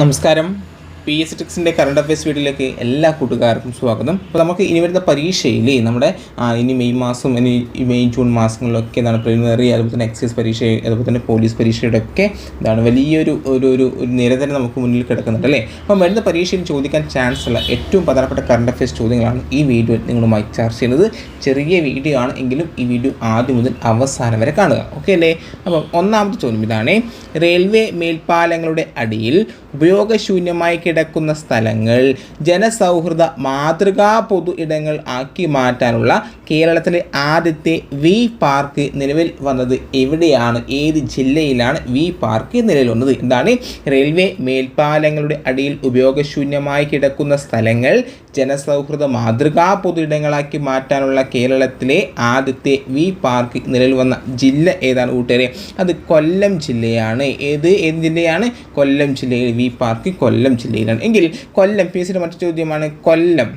നമസ്കാരം. P S ടെക്സിന്റെ current affairs വീഡിയോയിലേക്ക് എല്ലാ കൂട്ടുകാർക്കും സ്വാഗതം. അപ്പോൾ നമുക്ക് ഇനി വരുന്ന പരീക്ഷയിൽ നമ്മുടെ ഇനി മെയ് മാസം ഇനി മെയ് ജൂൺ മാസങ്ങളിലൊക്കെ എന്താണ് പ്രിലിമിനറി അതുപോലെ തന്നെ എക്സൈസ് പരീക്ഷ അതുപോലെ തന്നെ പോലീസ് പരീക്ഷയുടെ ഒക്കെ എന്താണ് വലിയൊരു ഒരു ഒരു ഒരു നിര തന്നെ നമുക്ക് മുന്നിൽ കിടക്കുന്നുണ്ട് അല്ലേ? അപ്പോൾ വരുന്ന പരീക്ഷയിൽ ചോദിക്കാൻ ചാൻസ് ഉള്ള ഏറ്റവും പ്രധാനപ്പെട്ട കറണ്ട് അഫയേഴ്സ് ചോദ്യങ്ങളാണ് ഈ വീഡിയോയിൽ നിങ്ങളുമായി ചർച്ച ചെയ്യുന്നത്. ചെറിയ വീഡിയോ ആണ് എങ്കിലും ഈ വീഡിയോ ആദ്യം മുതൽ അവസാനം വരെ കാണുക. ഓക്കെ അല്ലേ? അപ്പം ഒന്നാമത്തെ ചോദ്യം ഇതാണ്. റെയിൽവേ മേൽപ്പാലങ്ങളുടെ അടിയിൽ ഉപയോഗശൂന്യമായി കിടക്കുന്ന സ്ഥലങ്ങൾ ജനസൗഹൃദ മാതൃകാ പൊതു ഇടങ്ങൾ ആക്കി മാറ്റാനുള്ള കേരളത്തിലെ ആദ്യത്തെ വി പാർക്ക് നിലവിൽ വന്നത് എവിടെയാണ്? ഏത് ജില്ലയിലാണ് വി പാർക്ക് നിലവിൽ വന്നത്? എന്താണ് റെയിൽവേ മേൽപ്പാലങ്ങളുടെ അടിയിൽ ഉപയോഗശൂന്യമായി കിടക്കുന്ന സ്ഥലങ്ങൾ ജനസൗഹൃദ മാതൃകാ പൊതു ഇടങ്ങളാക്കി മാറ്റാനുള്ള കേരളത്തിലെ ആദ്യത്തെ വി പാർക്ക് നിലവിൽ വന്ന ജില്ല ഏതാണ്? കൂട്ടുകാരെ അത് കൊല്ലം ജില്ലയാണ്. ഏത് ഏത് ജില്ലയാണ്? കൊല്ലം ജില്ലയിൽ വി പാർക്ക് കൊല്ലം ജില്ലയിലാണ്. എങ്കിൽ കൊല്ലം പി എസിയുടെ മറ്റു ചോദ്യമാണ് Kollam.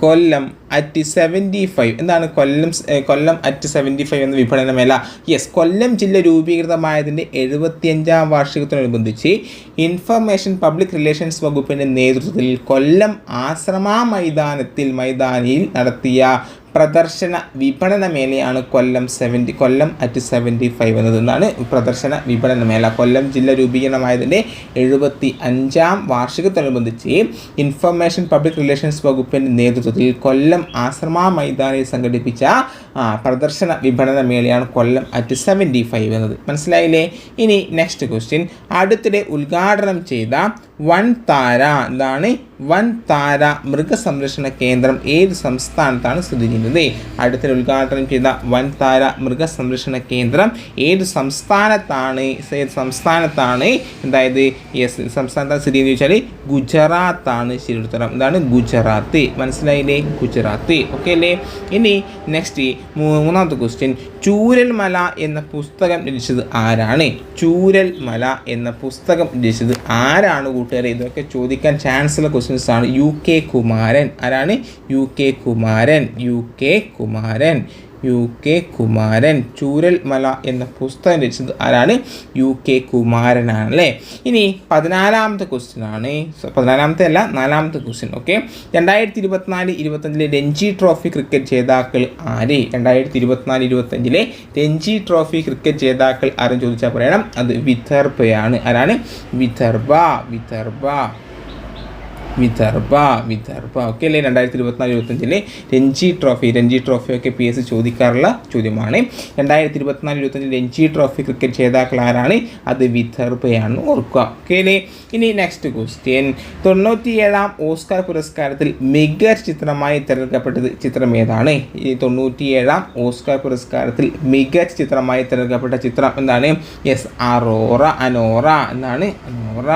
Kollam at seventy five എന്താണ് Kollam Kollam at seventy five എന്ന വിപണന മേല യെസ് കൊല്ലം ജില്ല രൂപീകൃതമായതിന്റെ എഴുപത്തിയഞ്ചാം വാർഷികത്തോടനുബന്ധിച്ച് ഇൻഫർമേഷൻ പബ്ലിക് റിലേഷൻസ് വകുപ്പിന്റെ നേതൃത്വത്തിൽ കൊല്ലം ആശ്രമ മൈതാനത്തിൽ മൈതാനിയിൽ നടത്തിയ പ്രദർശന വിപണന മേളയാണ് Kollam seventy Kollam at seventy five എന്നതെന്നാണ് പ്രദർശന വിപണന മേള. കൊല്ലം ജില്ല രൂപീകരണമായതിന്റെ എഴുപത്തി അഞ്ചാം വാർഷികത്തോടനുബന്ധിച്ച് ഇൻഫർമേഷൻ പബ്ലിക് റിലേഷൻസ് വകുപ്പിന്റെ നേതൃത്വത്തിൽ കൊല്ലം ആശ്രമ മൈതാനിൽ സംഘടിപ്പിച്ച പ്രദർശന വിപണന മേളയാണ് കൊല്ലം അറ്റ് സെവന്റി ഫൈവ് എന്നത്. മനസ്സിലായില്ലേ? ഇനി നെക്സ്റ്റ് ക്വസ്റ്റ്യൻ അടുത്തിടെ ഉദ്ഘാടനം ചെയ്ത വൻ താര എന്താണ് വൻ താര മൃഗസംരക്ഷണ കേന്ദ്രം ഏത് സംസ്ഥാനത്താണ് സ്ഥിതി ചെയ്യുന്നത്? അടുത്തിടെ ഉദ്ഘാടനം ചെയ്ത വൻ താര മൃഗസംരക്ഷണ കേന്ദ്രം ഏത് സംസ്ഥാനത്താണ്? ഏത് സംസ്ഥാനത്താണ്? അതായത് സംസ്ഥാനത്താണ് സ്ഥിതി ചെയ്യുന്നത് വെച്ചാൽ ഗുജറാത്താണ് ശരി ഉത്തരം എന്താണ് ഗുജറാത്ത്. മനസ്സിലായില്ലേ? ഗുജറാത്ത്. ഓക്കെ അല്ലേ? ഇനി നെക്സ്റ്റ് മൂന്നാമത്തെ ക്വസ്റ്റ്യൻ ചൂരൽമല എന്ന പുസ്തകം രചിച്ചത് ആരാണ്? ചൂരൽമല എന്ന പുസ്തകം രചിച്ചത് ആരാണ് കൂട്ടുകാരെ ഇതൊക്കെ ചോദിക്കാൻ ചാൻസ് ഉള്ള ക്വസ്റ്റ്യൻസ് ആണ്. U K Kumaran. ആരാണ്? U K Kumaran. U K Kumaran. U K Kumaran Chooralmala എന്ന പുസ്തകം രചിച്ചത് ആരാണ്? യു കെ കുമാരനാണ് അല്ലേ ഇനി പതിനാലാമത്തെ ക്വസ്റ്റ്യൻ ആണ്. പതിനാലാമത്തെ അല്ല നാലാമത്തെ ക്വസ്റ്റ്യൻ ഓക്കെ രണ്ടായിരത്തി ഇരുപത്തിനാല് ഇരുപത്തഞ്ചിലെ രഞ്ജി ട്രോഫി ക്രിക്കറ്റ് ജേതാക്കൾ ആര്? രണ്ടായിരത്തി ഇരുപത്തിനാല് ഇരുപത്തഞ്ചിലെ രഞ്ജി ട്രോഫി ക്രിക്കറ്റ് ജേതാക്കൾ ആരും ചോദിച്ചാൽ പറയണം. അത് വിദർഭയാണ്. ആരാണ്? വിദർഭ വിദർഭ. വിദർഭ വിദർഭ. ഓക്കെ അല്ലേ? രണ്ടായിരത്തി ഇരുപത്തിനാല് ഇരുപത്തഞ്ചിലെ രഞ്ജി ട്രോഫി. രഞ്ജി ട്രോഫി ഒക്കെ പി എസ് ചോദിക്കാറുള്ള ചോദ്യമാണ്. രണ്ടായിരത്തി ഇരുപത്തിനാല് ഇരുപത്തഞ്ചിൽ രഞ്ജി ട്രോഫി ക്രിക്കറ്റ് ജേതാക്കൾ ആരാണ്? അത് വിദർഭയാണ് ഓർക്കുക. ഓക്കെ അല്ലേ? ഇനി നെക്സ്റ്റ് ക്വസ്റ്റ്യൻ തൊണ്ണൂറ്റിയേഴാം ഓസ്കാർ പുരസ്കാരത്തിൽ മികച്ച ചിത്രമായി തിരഞ്ഞെടുക്കപ്പെട്ടത് ചിത്രം ഏതാണ്? ഈ തൊണ്ണൂറ്റിയേഴാം ഓസ്കാർ പുരസ്കാരത്തിൽ മികച്ച ചിത്രമായി തിരഞ്ഞെടുക്കപ്പെട്ട ചിത്രം എന്താണ്? യെസ് അറോറ അനോറ എന്നാണ്. അനോറ.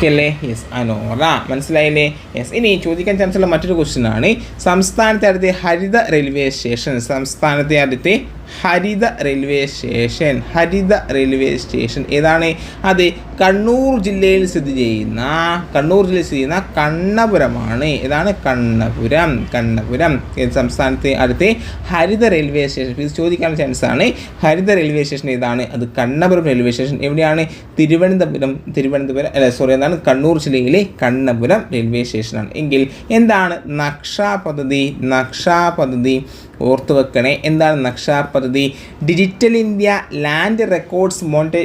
ഓക്കെ അല്ലേ യെസ് അനോറ മനസ്സിലായില്ലേ? യെസ് ഇനി ചോദിക്കാൻ ചാൻസ് ഉള്ള മറ്റൊരു ക്വസ്റ്റ്യൻ ആണ്. സംസ്ഥാനത്തെ അടുത്ത് ഹരിത റെയിൽവേ സ്റ്റേഷൻ സംസ്ഥാനത്തെ അടുത്ത ഹരിത റെയിൽവേ സ്റ്റേഷൻ ഹരിത റെയിൽവേ സ്റ്റേഷൻ ഏതാണ്? അത് കണ്ണൂർ ജില്ലയിൽ സ്ഥിതി ചെയ്യുന്ന കണ്ണൂർ ജില്ലയിൽ സ്ഥിതി ചെയ്യുന്ന കണ്ണപുരമാണ്. ഏതാണ്? കണ്ണപുരം കണ്ണപുരം. സംസ്ഥാനത്തെ അടുത്ത്? ഹരിത റെയിൽവേ സ്റ്റേഷൻ. ഇത് ചാൻസ് ആണ്. ഹരിത റെയിൽവേ സ്റ്റേഷൻ ഏതാണ്? അത് കണ്ണപുരം റെയിൽവേ സ്റ്റേഷൻ എവിടെയാണ്? തിരുവനന്തപുരം തിരുവനന്തപുരം അല്ല സോറി എന്താണ് കണ്ണൂർ ജില്ലയിലെ കണ്ണപുരം റെയിൽവേ സ്റ്റേഷനാണ്. എങ്കിൽ എന്താണ് നക്ഷാ പദ്ധതി? നക്ഷാ പദ്ധതി ഓർത്തു വെക്കണേ എന്താണ് നക്ഷാർ പദ്ധതി? ഡിജിറ്റൽ ഇന്ത്യ ലാൻഡ് റെക്കോർഡ്സ് മോണ്ടെ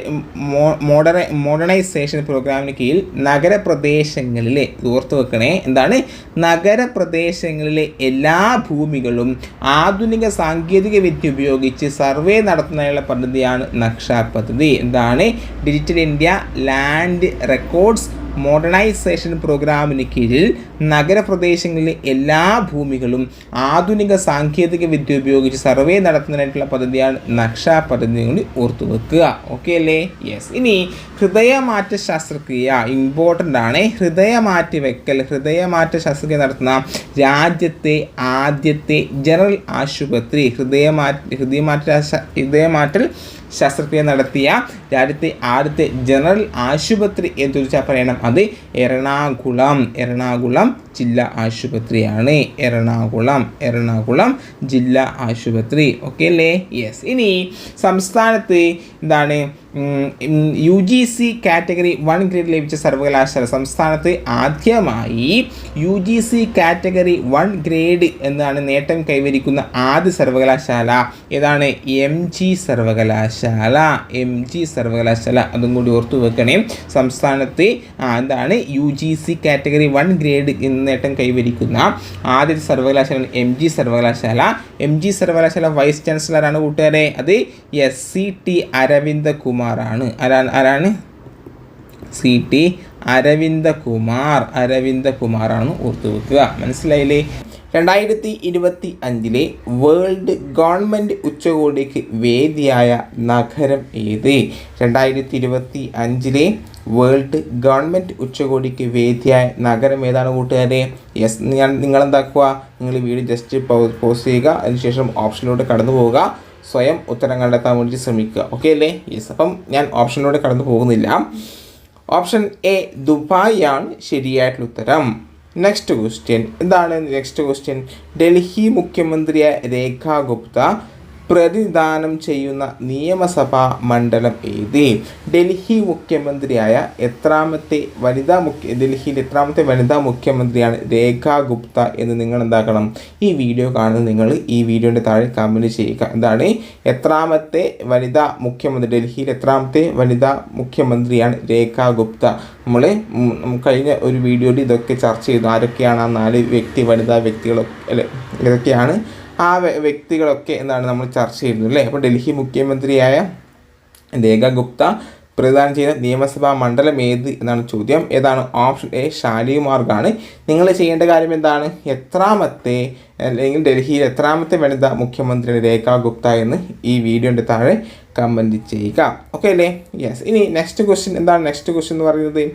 മോഡറ മോഡേണൈസേഷൻ പ്രോഗ്രാമിന് കീഴിൽ നഗരപ്രദേശങ്ങളിലെ ഓർത്തു വെക്കണേ എന്താണ്? നഗരപ്രദേശങ്ങളിലെ എല്ലാ ഭൂമികളും ആധുനിക സാങ്കേതിക വിദ്യ ഉപയോഗിച്ച് സർവേ നടത്തുന്നതിനുള്ള പദ്ധതിയാണ് നക്ഷാർ പദ്ധതി. എന്താണ്? Digital India land records modernisation പ്രോഗ്രാമിന് കീഴിൽ നഗരപ്രദേശങ്ങളിലെ എല്ലാ ഭൂമികളും ആധുനിക സാങ്കേതിക വിദ്യ ഉപയോഗിച്ച് സർവേ നടത്തുന്നതിനായിട്ടുള്ള പദ്ധതിയാണ് നക്ഷാ പദ്ധതി കൂടി ഓർത്തു വെക്കുക. ഓക്കെ അല്ലേ? യെസ് ഇനി ഹൃദയമാറ്റ ശസ്ത്രക്രിയ ഇമ്പോർട്ടന്റ് ആണ്. ഹൃദയമാറ്റി വെക്കൽ ഹൃദയമാറ്റ ശസ്ത്രക്രിയ നടത്തുന്ന രാജ്യത്തെ ആദ്യത്തെ ജനറൽ ആശുപത്രി ഹൃദയമാറ്റ ഹൃദയമാറ്റ ഹൃദയമാറ്റൽ ശസ്ത്രക്രിയ നടത്തിയ രാജ്യത്തെ ആദ്യത്തെ ജനറൽ ആശുപത്രി എന്ന് ചോദിച്ചാൽ പറയണം. അത് എറണാകുളം. എറണാകുളം ജില്ലാ ആശുപത്രിയാണ് എറണാകുളം. എറണാകുളം ജില്ലാ ആശുപത്രി. ഓക്കെ അല്ലേ? യെസ് ഇനി സംസ്ഥാനത്ത് എന്താണ്? U G C category one grade ലഭിച്ച സർവകലാശാല സംസ്ഥാനത്ത് ആദ്യമായി U G C category one grade എന്നാണ് നേട്ടം കൈവരിക്കുന്ന ആദ്യ സർവകലാശാല. ഏതാണ്? എം ജി സർവകലാശാല. എം ജി സർവകലാശാല. അതും കൂടി ഓർത്തു വെക്കണേ. സംസ്ഥാനത്ത് എന്താണ്? U G C category one grade എന്ന നേട്ടം കൈവരിക്കുന്ന ആദ്യ സർവകലാശാല എം ജി സർവകലാശാല. എം ജി സർവകലാശാല വൈസ് ചാൻസലറാണ് കൂട്ടുകാരെ. അത് എസ് സി ടി അരവിന്ദകുമാറാണ് ആരാണ് ആരാണ്? സി ടി അരവിന്ദകുമാർ ആണ് ഓർത്തു വെക്കുക. മനസ്സിലായില്ലേ? രണ്ടായിരത്തി ഇരുപത്തി അഞ്ചിലെ വേൾഡ് ഗവൺമെന്റ് ഉച്ചകോടിക്ക് വേദിയായ നഗരം ഏത്? രണ്ടായിരത്തി ഇരുപത്തി അഞ്ചിലെ വേൾഡ് ഗവൺമെന്റ് ഉച്ചകോടിക്ക് വേദിയായ നഗരം ഏതാണ് കൂട്ടുകാരെ? യെസ് ഞാൻ നിങ്ങളെന്താക്കുക? നിങ്ങൾ വീഡിയോ ജസ്റ്റ് പോസ് ചെയ്യുക. അതിനുശേഷം ഓപ്ഷനിലൂടെ കടന്നു പോവുക. സ്വയം ഉത്തരം കണ്ടെത്താൻ വേണ്ടി ശ്രമിക്കുക. ഓക്കെ അല്ലേ? യെസ് അപ്പം ഞാൻ ഓപ്ഷനിലൂടെ കടന്നു പോകുന്നില്ല. ഓപ്ഷൻ എ ദുബായ് ആണ് ശരിയായിട്ടുള്ള ഉത്തരം. നെക്സ്റ്റ് ക്വസ്റ്റ്യൻ എന്താണ് നെക്സ്റ്റ് ക്വസ്റ്റ്യൻ ഡൽഹി മുഖ്യമന്ത്രിയായ രേഖ ഗുപ്ത പ്രതിദാനം ചെയ്യുന്ന നിയമസഭാ മണ്ഡലം ഏത്? ഡൽഹി മുഖ്യമന്ത്രിയായ എത്രാമത്തെ വനിതാ മുഖ്യ ഡൽഹിയിൽ എത്രാമത്തെ വനിതാ മുഖ്യമന്ത്രിയാണ് രേഖ ഗുപ്ത എന്ന് നിങ്ങൾ എന്താക്കണം ഈ വീഡിയോ കാണുന്ന നിങ്ങൾ ഈ വീഡിയോന്റെ താഴെ കമന്റ് ചെയ്യുക. എന്താണ്? എത്രാമത്തെ വനിതാ മുഖ്യമന്ത്രി ഡൽഹിയിൽ എത്രാമത്തെ വനിതാ മുഖ്യമന്ത്രിയാണ് രേഖ ഗുപ്ത. നമ്മൾ കഴിഞ്ഞ ഒരു വീഡിയോയിൽ ഇതൊക്കെ ചർച്ച ചെയ്തു. ആരൊക്കെയാണ് ആ നാല് വ്യക്തി വനിതാ വ്യക്തികളൊക്കെ അല്ലെ ഇതൊക്കെയാണ് ആ വ്യ- വ്യക്തികളൊക്കെ എന്താണ് നമ്മൾ ചർച്ച ചെയ്യുന്നത് അല്ലേ? അപ്പോൾ ഡൽഹി മുഖ്യമന്ത്രിയായ രേഖ ഗുപ്ത പ്രദാനം ചെയ്ത നിയമസഭാ മണ്ഡലം ഏത് എന്നാണ് ചോദ്യം. ഏതാണ്? ഓപ്ഷൻ എ ഷാലിമാർഗാണ് നിങ്ങൾ ചെയ്യേണ്ട കാര്യം എന്താണ്? എത്രാമത്തെ അല്ലെങ്കിൽ ഡൽഹിയിൽ എത്രാമത്തെ വനിത മുഖ്യമന്ത്രി രേഖ ഗുപ്ത എന്ന് ഈ വീഡിയോന്റെ താഴെ കമന്റ് ചെയ്യുക. ഓക്കെ അല്ലേ? യെസ് ഇനി നെക്സ്റ്റ് ക്വസ്റ്റ്യൻ എന്താണ് നെക്സ്റ്റ് ക്വസ്റ്റ്യൻ എന്ന് പറയുന്നത്?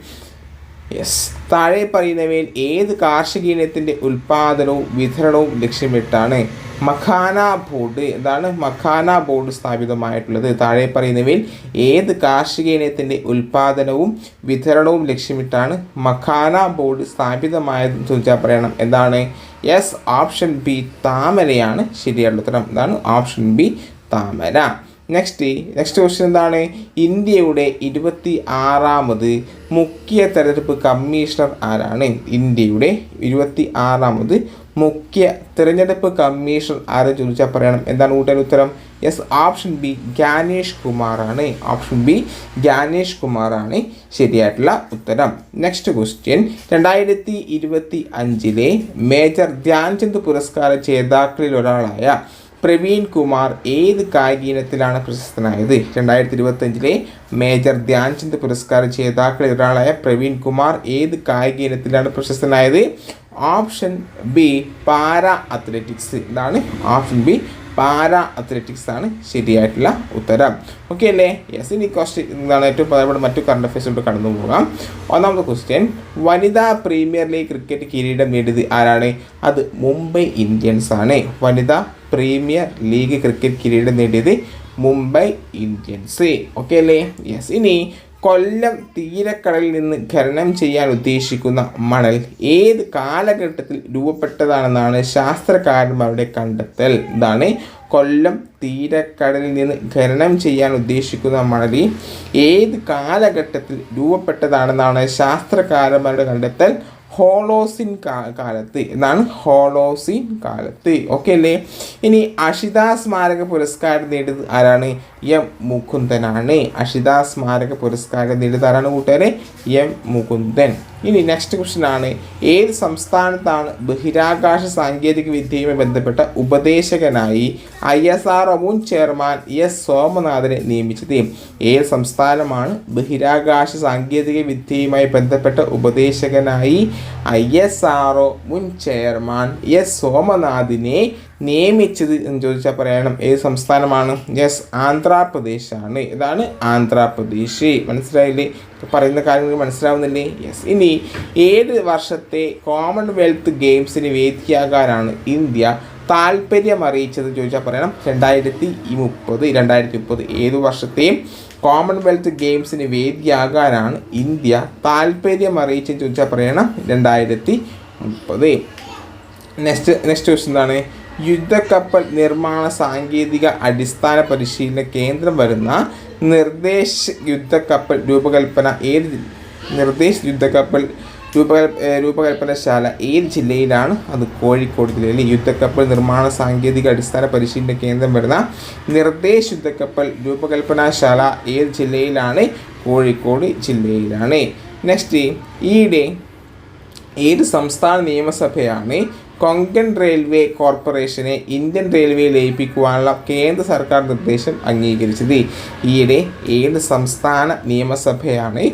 യെസ് താഴെ പറയുന്നവയിൽ ഏത് കാർഷിക ഇനത്തിന്റെ ഉൽപ്പാദനവും വിതരണവും ലക്ഷ്യമിട്ടാണ്? മഖാന ബോർഡ് എന്താണ് മഖാന ബോർഡ് സ്ഥാപിതമായിട്ടുള്ളത്. താഴെ പറയുന്നവയിൽ ഏത് കാർഷിക ഇനത്തിന്റെ ഉൽപ്പാദനവും വിതരണവും ലക്ഷ്യമിട്ടാണ് മഖാന ബോർഡ് സ്ഥാപിതമായതെന്ന് ചോദിച്ചാൽ പറയണം. എന്താണ്? എസ് ഓപ്ഷൻ ബി താമരയാണ് ശരിയായിട്ടുള്ള ഉത്തരം. എന്താണ് ഓപ്ഷൻ ബി താമര. നെക്സ്റ്റ് നെക്സ്റ്റ് ക്വസ്റ്റ്യൻ എന്താണ്? ഇന്ത്യയുടെ ഇരുപത്തി ആറാമത് മുഖ്യ തെരഞ്ഞെടുപ്പ് കമ്മീഷണർ ആരാണ്? ഇന്ത്യയുടെ ഇരുപത്തി ആറാമത് മുഖ്യ തിരഞ്ഞെടുപ്പ് കമ്മീഷൻ ആരെ ചോദിച്ചാൽ പറയണം? എന്താണ് കൂട്ടുകാർ ഉത്തരം? യെസ് ഓപ്ഷൻ ബി ജ്ഞാനേഷ് കുമാറാണ്. ഓപ്ഷൻ ബി ജ്ഞാനേഷ് കുമാറാണ് ശരിയായിട്ടുള്ള ഉത്തരം. നെക്സ്റ്റ് ക്വസ്റ്റ്യൻ രണ്ടായിരത്തി ഇരുപത്തി അഞ്ചിലെ മേജർ ധ്യാൻചന്ദ് പുരസ്കാര ജേതാക്കളിൽ ഒരാളായ പ്രവീൺ കുമാർ ഏത് കായിക ഇനത്തിലാണ് പ്രശസ്തനായത്? രണ്ടായിരത്തി ഇരുപത്തഞ്ചിലെ മേജർ ധ്യാൻചന്ദ് പുരസ്കാര ജേതാക്കളിൽ ഒരാളായ പ്രവീൺ കുമാർ ഏത് കായിക ഇനത്തിലാണ് പ്രശസ്തനായത്? Option B para athletics. ഇതാണ് ഓപ്ഷൻ ബി പാര അത്ലറ്റിക്സ് ആണ് ശരിയായിട്ടുള്ള ഉത്തരം. ഓക്കെ അല്ലേ? യെസ് ഇനി ക്വസ്റ്റ്യൻ എന്താണ് ഏറ്റവും പ്രധാനപ്പെട്ട മറ്റു കറണ്ട് അഫയേഴ്സിലൂടെ കടന്നു പോകാം. ഒന്നാമത്തെ ക്വസ്റ്റ്യൻ വനിതാ പ്രീമിയർ ലീഗ് ക്രിക്കറ്റ് കിരീടം നേടിയത് ആരാണ്? അത് മുംബൈ ഇന്ത്യൻസ് ആണ്. വനിതാ പ്രീമിയർ ലീഗ് ക്രിക്കറ്റ് കിരീടം നേടിയത് മുംബൈ ഇന്ത്യൻസ്. ഓക്കെ അല്ലേ? യെസ് ഇനി കൊല്ലം തീരക്കടലിൽ നിന്ന് ഖനനം ചെയ്യാൻ ഉദ്ദേശിക്കുന്ന മണൽ ഏത് കാലഘട്ടത്തിൽ രൂപപ്പെട്ടതാണെന്നാണ് ശാസ്ത്രകാരന്മാരുടെ കണ്ടെത്തൽ. ഇതാണ് കൊല്ലം തീരക്കടലിൽ നിന്ന് ഖനനം ചെയ്യാൻ ഉദ്ദേശിക്കുന്ന മണൽ ഏത് കാലഘട്ടത്തിൽ രൂപപ്പെട്ടതാണെന്നാണ് ശാസ്ത്രകാരന്മാരുടെ കണ്ടെത്തൽ. ഹോളോസിൻ കാലത്ത് എന്നാണ് ഹോളോസിൻ കാലത്ത് ഓക്കെ അല്ലേ? ഇനി അഷിത സ്മാരക പുരസ്കാരം നേടിയത് ആരാണ്? എം മുകുന്ദനാണ്. അഷിത സ്മാരക പുരസ്കാരം നേടിയത് ആരാണ് കൂട്ടുകാരെ? എം മുകുന്ദൻ. ഇനി നെക്സ്റ്റ് ക്വസ്റ്റ്യൻ ആണ്. ഏത് സംസ്ഥാനത്താണ് ബഹിരാകാശ സാങ്കേതിക വിദ്യയുമായി ബന്ധപ്പെട്ട ഉപദേശകനായി ഐ എസ് ആർ മുൻ ചെയർമാൻ എസ് സോമനാഥനെ നിയമിച്ചത്? ഏത് സംസ്ഥാനമാണ് ബഹിരാകാശ സാങ്കേതിക വിദ്യയുമായി ബന്ധപ്പെട്ട ഉപദേശകനായി ഐ എസ് ആർ ഒ മുൻ ചെയർമാൻ എസ് സോമനാഥിനെ നിയമിച്ചത് എന്ന് ചോദിച്ചാൽ പറയണം. ഏത് സംസ്ഥാനമാണ്? യെസ് ആന്ധ്രാപ്രദേശാണ്. ഇതാണ് ആന്ധ്രാപ്രദേശ്. മനസ്സിലായില്ലേ? പറയുന്ന കാര്യങ്ങൾ മനസ്സിലാവുന്നില്ലേ? യെസ്. ഇനി ഏത് വർഷത്തെ കോമൺവെൽത്ത് ഗെയിംസിന് വേദിയാകാനാണ് ഇന്ത്യ താല്പര്യം അറിയിച്ചത് ചോദിച്ചാൽ പറയണം. രണ്ടായിരത്തി മുപ്പത് രണ്ടായിരത്തി മുപ്പത് ഏത് വർഷത്തെയും കോമൺവെൽത്ത് ഗെയിംസിന് വേദിയാകാനാണ് ഇന്ത്യ താല്പര്യം അറിയിച്ചെന്ന് ചോദിച്ചാൽ പറയണം. രണ്ടായിരത്തി മുപ്പത്. നെക്സ്റ്റ് നെക്സ്റ്റ് ക്വസ്റ്റ് എന്താണ് യുദ്ധക്കപ്പൽ നിർമ്മാണ സാങ്കേതിക അടിസ്ഥാന പരിശീലന കേന്ദ്രം വരുന്ന നിർദ്ദേശ യുദ്ധക്കപ്പൽ രൂപകൽപ്പന ഏത് നിർദ്ദേശ യുദ്ധക്കപ്പൽ രൂപകൽ രൂപകൽപ്പനശാല ഏത് ജില്ലയിലാണ്? അത് കോഴിക്കോട് ജില്ലയിൽ യുദ്ധക്കപ്പൽ നിർമ്മാണ സാങ്കേതിക അടിസ്ഥാന പരിശീലന കേന്ദ്രം വരുന്ന നിർദ്ദേശ് യുദ്ധക്കപ്പൽ രൂപകൽപ്പനശാല ഏത് ജില്ലയിലാണ്? കോഴിക്കോട് ജില്ലയിലാണ്. നെക്സ്റ്റ് ഈയിടെ ഏത് സംസ്ഥാന നിയമസഭയാണ് കൊങ്കൺ റെയിൽവേ കോർപ്പറേഷനെ ഇന്ത്യൻ റെയിൽവേ ലയിപ്പിക്കുവാനുള്ള കേന്ദ്ര സർക്കാർ നിർദ്ദേശം അംഗീകരിച്ചത്? ഈയിടെ ഏത് സംസ്ഥാന നിയമസഭയാണ്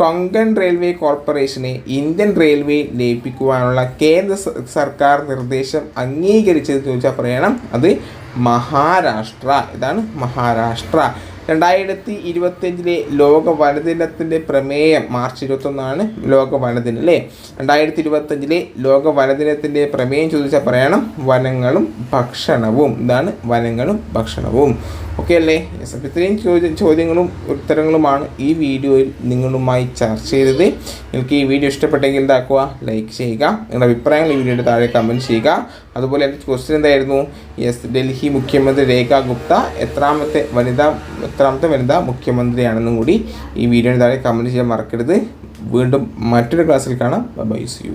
കൊങ്കൺ റെയിൽവേ കോർപ്പറേഷനെ ഇന്ത്യൻ റെയിൽവേ ലയിപ്പിക്കുവാനുള്ള കേന്ദ്ര സർക്കാർ നിർദ്ദേശം അംഗീകരിച്ചത് ചോദിച്ചാൽ പറയണം അത് മഹാരാഷ്ട്ര. ഇതാണ് മഹാരാഷ്ട്ര. രണ്ടായിരത്തി ഇരുപത്തിയഞ്ചിലെ ലോക വനദിനത്തിന്റെ പ്രമേയം മാർച്ച് ഇരുപത്തൊന്നാണ് ലോക വനദിനം അല്ലേ? രണ്ടായിരത്തി ഇരുപത്തഞ്ചിലെ ലോക വനദിനത്തിന്റെ പ്രമേയം ചോദിച്ചാൽ പറയണം വനങ്ങളും ഭക്ഷണവും. ഇതാണ് വനങ്ങളും ഭക്ഷണവും. ഓക്കെ അല്ലേ? ഇത്രയും ചോദ്യ ചോദ്യങ്ങളും ഉത്തരങ്ങളുമാണ് ഈ വീഡിയോയിൽ നിങ്ങളുമായി ചർച്ച ചെയ്തത്. നിങ്ങൾക്ക് ഈ വീഡിയോ ഇഷ്ടപ്പെട്ടെങ്കിൽ ഇതാക്കുക ലൈക്ക് ചെയ്യുക. നിങ്ങളുടെ അഭിപ്രായങ്ങൾ ഈ വീഡിയോയുടെ താഴെ കമന്റ് ചെയ്യുക. അതുപോലെ എന്റെ ക്വസ്റ്റ്യൻ എന്തായിരുന്നു? യെസ് ഡൽഹി മുഖ്യമന്ത്രി രേഖ ഗുപ്ത എത്രാമത്തെ വനിതാ എത്രാമത്തെ വനിതാ മുഖ്യമന്ത്രിയാണെന്നും കൂടി ഈ വീഡിയോയുടെ താഴെ കമന്റ് ചെയ്യാൻ മറക്കരുത്. വീണ്ടും മറ്റൊരു ക്ലാസ്സിൽ കാണാം. By C U